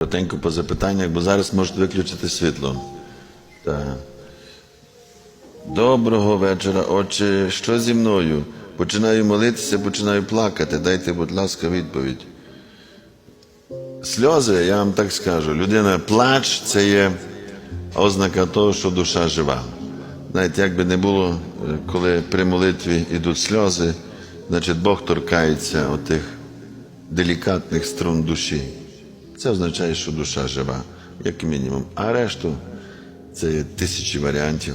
Коротенько по запитаннях, бо зараз можуть виключити світло. Так. Доброго вечора, отче. Що зі мною? Починаю молитися, починаю плакати. Дайте, будь ласка, відповідь. Сльози, я вам так скажу, людина плач це є ознака того, що душа жива. Знаєте, як би не було, коли при молитві йдуть сльози, значить Бог торкається отих делікатних струн душі. Це означає, що душа жива, як мінімум. А решту це є тисячі варіантів,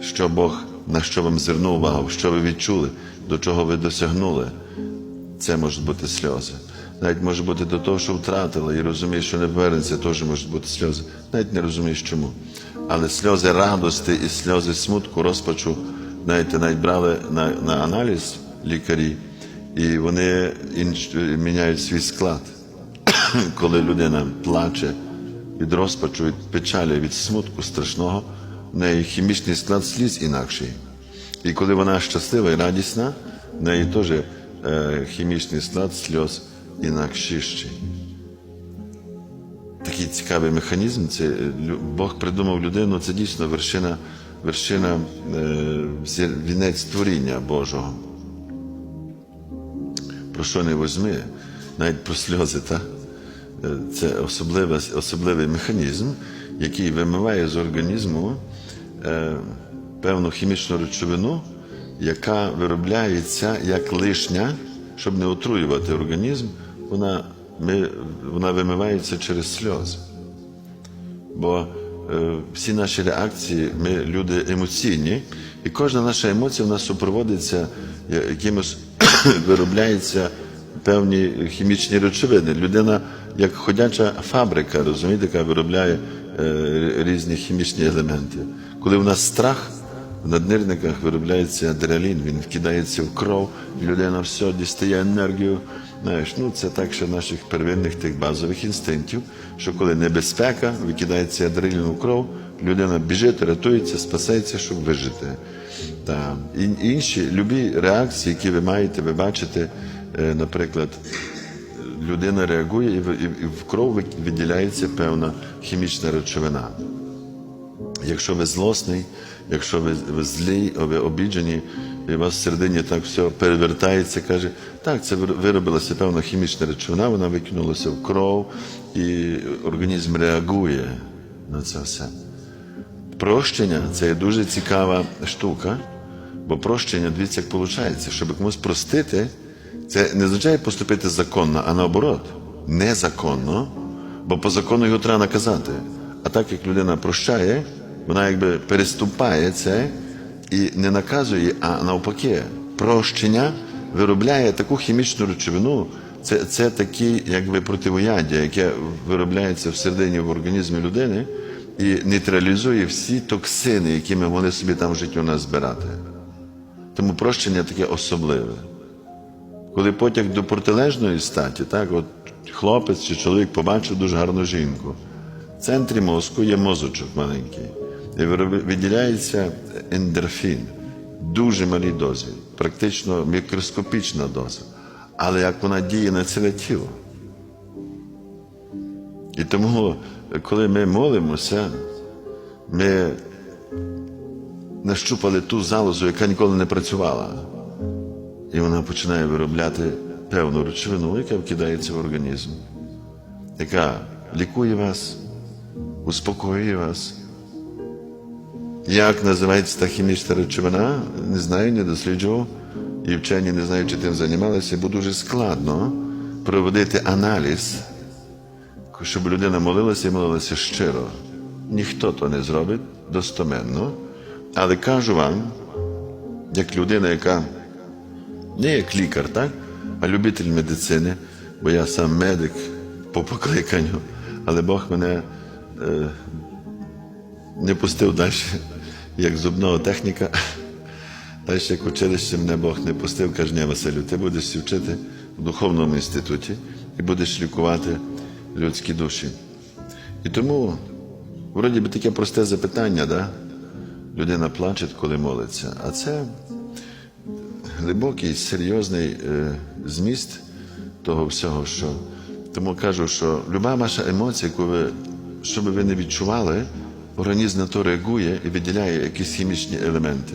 що Бог на що вам звернув увагу, що ви відчули, до чого ви досягнули. Це можуть бути сльози. Навіть може бути до того, що втратили, і розумієш, що не повернеться, теж можуть бути сльози. Навіть не розумієш чому. Але сльози радості і сльози смутку, розпачу, знаєте, навіть брали на, на аналіз лікарі, і вони інш, міняють свій склад. Коли людина плаче від розпачу, від печалі, від смутку страшного, в неї хімічний склад сліз інакший. І коли вона щаслива і радісна, в неї теж е, хімічний склад сльоз інакшіший. Такий цікавий механізм. Це е, Бог придумав людину, це дійсно вершина, вершина е, вінець творіння Божого. Про що не возьми, навіть про сльози, та? Е, це особливий, особливий механізм, який вимиває з організму е, певну хімічну речовину, яка виробляється як лишня, щоб не отруювати організм, вона, ми, вона вимивається через сльози. Бо е, всі наші реакції, ми люди емоційні, і кожна наша емоція в нас супроводиться я- якимось виробляється певні хімічні речовини. Людина як ходяча фабрика, розумієте, яка виробляє е, різні хімічні елементи. Коли в нас страх, в наднирниках виробляється адреналін, він вкидається в кров, людина все дістає енергію. Знаєш, ну це так ще наших первинних тих базових інстинктів, що коли небезпека, викидається адреналін у кров, людина біжить, рятується, спасається, щоб вижити. Та інші любі реакції, які ви маєте, ви бачите, е, наприклад, людина реагує і в, в кров ви- виділяється певна хімічна речовина. Якщо ви злосний, якщо ви, злий, ви обіджені, і у вас всередині так все перевертається, каже, так, це виробилася певна хімічна речовина, вона викинулася в кров, і організм реагує на це все. Прощення це є дуже цікава штука, бо прощення, дивіться, як виходить, щоб комусь простити, це не означає поступити законно, а наоборот, незаконно, бо по закону його треба наказати. А так як людина прощає, вона якби переступає це і не наказує, а навпаки, прощення виробляє таку хімічну речовину. Це, це такі якби противояддя, яке виробляється всередині в організмі людини і нейтралізує всі токсини, які ми собі там в житті у нас збирати. Тому прощення таке особливе. Коли потяг до протилежної статі, так, от хлопець чи чоловік побачив дуже гарну жінку. В центрі мозку є мозочок маленький. І виділяється ендорфін, дуже малій дозі, практично мікроскопічна доза. Але як вона діє на ціле тіло. І тому, коли ми молимося, ми нащупали ту залозу, яка ніколи не працювала. І вона починає виробляти певну речовину, яка вкидається в організм, яка лікує вас, успокоює вас. Як називається та хімічна речовина, не знаю, не досліджував. І вчені не знають, чи тим займалися, бо дуже складно проводити аналіз, щоб людина молилася і молилася щиро. Ніхто то не зробить достоменно. Але кажу вам, як людина, яка не як лікар, так? а любитель медицини, бо я сам медик по покликанню, але Бог мене е, не пустив далі, як зубного техніка. Далі, як училище мене Бог не пустив, каже, ні, Василю, ти будеш вчити в духовному інституті і будеш лікувати людські душі. І тому, вроді би таке просте запитання, да? людина плаче, коли молиться, а це глибокий, серйозний е, зміст того всього, що Тому кажу, що люба ваша емоція, яку ви, що би ви не відчували, організм на то реагує і виділяє якісь хімічні елементи.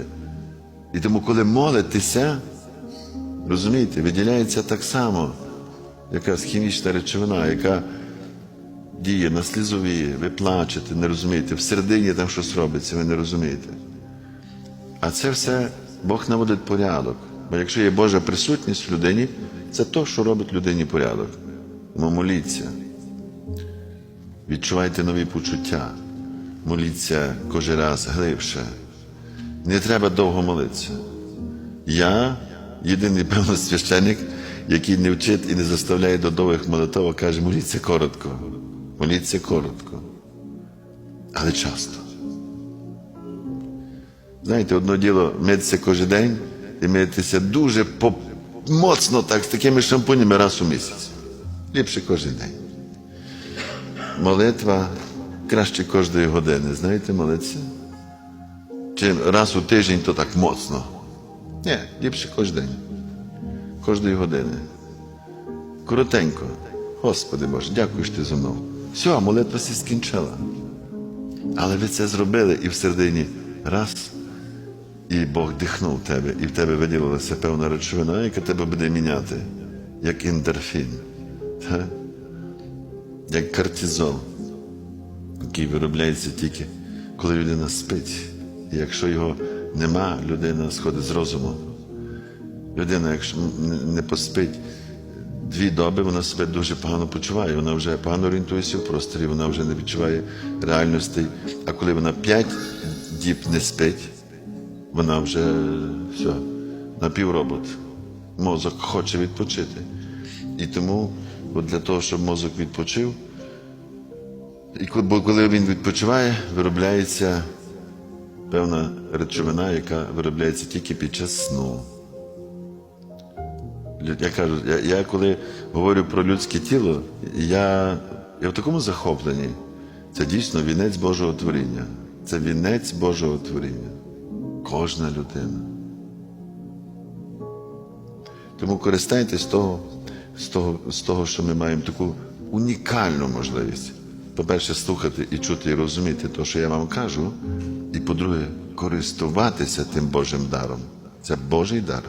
І тому, коли молитеся, розумієте, виділяється так само якась хімічна речовина, яка діє на слізові, ви плачете, не розумієте, всередині там щось робиться, ви не розумієте. А це все Бог наводить порядок. Бо якщо є Божа присутність в людині, це то, що робить людині порядок. Тому моліться. Відчувайте нові почуття. Моліться кожен раз глибше. Не треба довго молитися. Я єдиний певно священик, який не вчить і не заставляє до довгих молитв, а каже, моліться коротко. Моліться коротко. Але часто. Знаєте, одне діло митися кожен день і митися дуже по- моцно так, з такими шампунями раз у місяць. Ліпше кожен день. Молитва краще кожної години. Знаєте, молитися? Чи раз у тиждень, то так моцно. Ні, ліпше кожен день. Кожної години. Коротенько. Господи Боже, дякую, що ти зо мною. Все, молитва сі скінчила. Але ви це зробили і всередині раз, і Бог дихнув тебе, і в тебе виділилася певна речовина, яка тебе буде міняти, як ендорфін, та? як кортизол, який виробляється тільки, коли людина спить. І якщо його нема, людина сходить з розуму. Людина, якщо не- поспить дві доби, вона себе дуже погано почуває, вона вже погано орієнтується в просторі, вона вже не відчуває реальності. А коли вона п'ять діб не спить, вона вже все, напівробот. Мозок хоче відпочити. І тому, от для того, щоб мозок відпочив, і коли він відпочиває, виробляється певна речовина, яка виробляється тільки під час сну. Я кажу, я, я коли говорю про людське тіло, я, я в такому захопленні. Це дійсно вінець Божого творіння. Це вінець Божого творіння. Кожна людина. Тому користайтесь того, з того, з того, що ми маємо таку унікальну можливість. По-перше, слухати і чути, і розуміти те, що я вам кажу. І по-друге, користуватися тим Божим даром. Це Божий дар.